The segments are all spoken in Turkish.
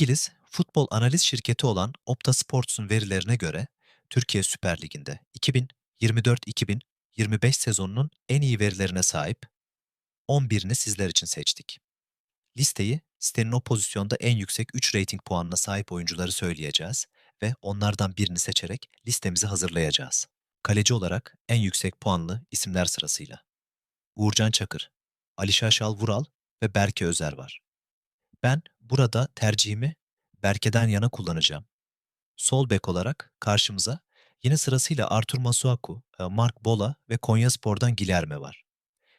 İngiliz futbol analiz şirketi olan Opta Sports'un verilerine göre Türkiye Süper Ligi'nde 2024-2025 sezonunun en iyi verilerine sahip 11'ini sizler için seçtik. Listeyi sitenin o pozisyonda en yüksek 3 rating puanına sahip oyuncuları söyleyeceğiz ve onlardan birini seçerek listemizi hazırlayacağız. Kaleci olarak en yüksek puanlı isimler sırasıyla. Uğurcan Çakır, Alişa Şal Vural ve Berke Özer var. Ben burada tercihimi Berke'den yana kullanacağım. Sol bek olarak karşımıza yine sırasıyla Artur Masuaku, e, Mark Bola ve Konyaspor'dan Gilerme var.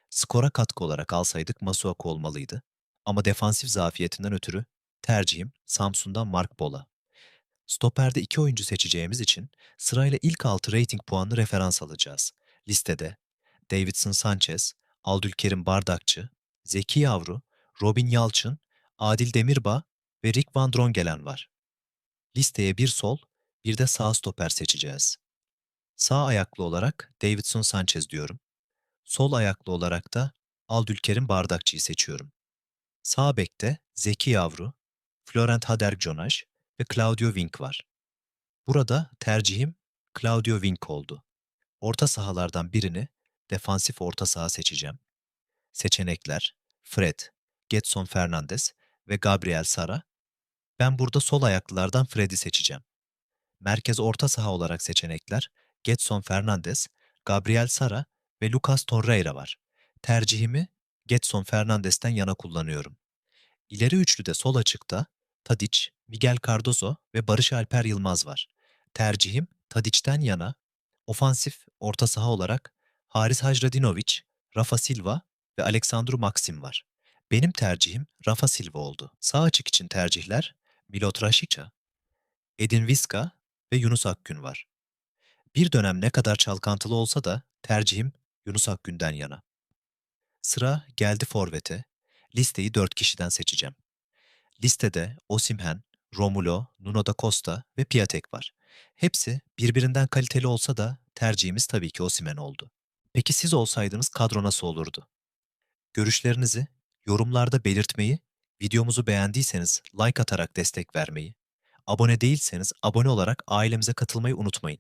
Skora katkı olarak alsaydık Masuaku olmalıydı. Ama defansif zafiyetinden ötürü tercihim Samsun'dan Mark Bola. Stoperde iki oyuncu seçeceğimiz için sırayla ilk altı rating puanlı referans alacağız. Listede Davidson Sanchez, Aldülkerim Bardakçı, Zeki Yavru, Robin Yalçın, Adil Demirbağ ve Rick Van Drongelen var. Listeye bir sol, bir de sağ stoper seçeceğiz. Sağ ayaklı olarak Davidson Sanchez diyorum. Sol ayaklı olarak da Aldülkerim Bardakçı'yı seçiyorum. Sağ bekte Zeki Yavru, Florent Hadergjonaj ve Claudio Wink var. Burada tercihim Claudio Wink oldu. Orta sahalardan birini defansif orta saha seçeceğim. Seçenekler Fred, Getson Fernandes ve Gabriel Sara. Ben burada sol ayaklılardan Fred'i seçeceğim. Merkez orta saha olarak seçenekler Getson Fernandes, Gabriel Sara ve Lucas Torreira var. Tercihimi Getson Fernandes'ten yana kullanıyorum. İleri üçlüde sol açıkta Tadic, Miguel Cardoso ve Barış Alper Yılmaz var. Tercihim Tadic'ten yana, ofansif orta saha olarak Haris Hacradinovic, Rafa Silva ve Aleksandru Maxim var. Benim tercihim Rafa Silva oldu. Sağ açık için tercihler Milot Rashica, Edin Viska ve Yunus Akgün var. Bir dönem ne kadar çalkantılı olsa da tercihim Yunus Akgün'den yana. Sıra geldi forvete. Listeyi dört kişiden seçeceğim. Listede Osimhen, Romulo, Nuno da Costa ve Piatek var. Hepsi birbirinden kaliteli olsa da tercihimiz tabii ki Osimhen oldu. Peki siz olsaydınız kadro nasıl olurdu? Görüşlerinizi yorumlarda belirtmeyi, videomuzu beğendiyseniz like atarak destek vermeyi, abone değilseniz abone olarak ailemize katılmayı unutmayın.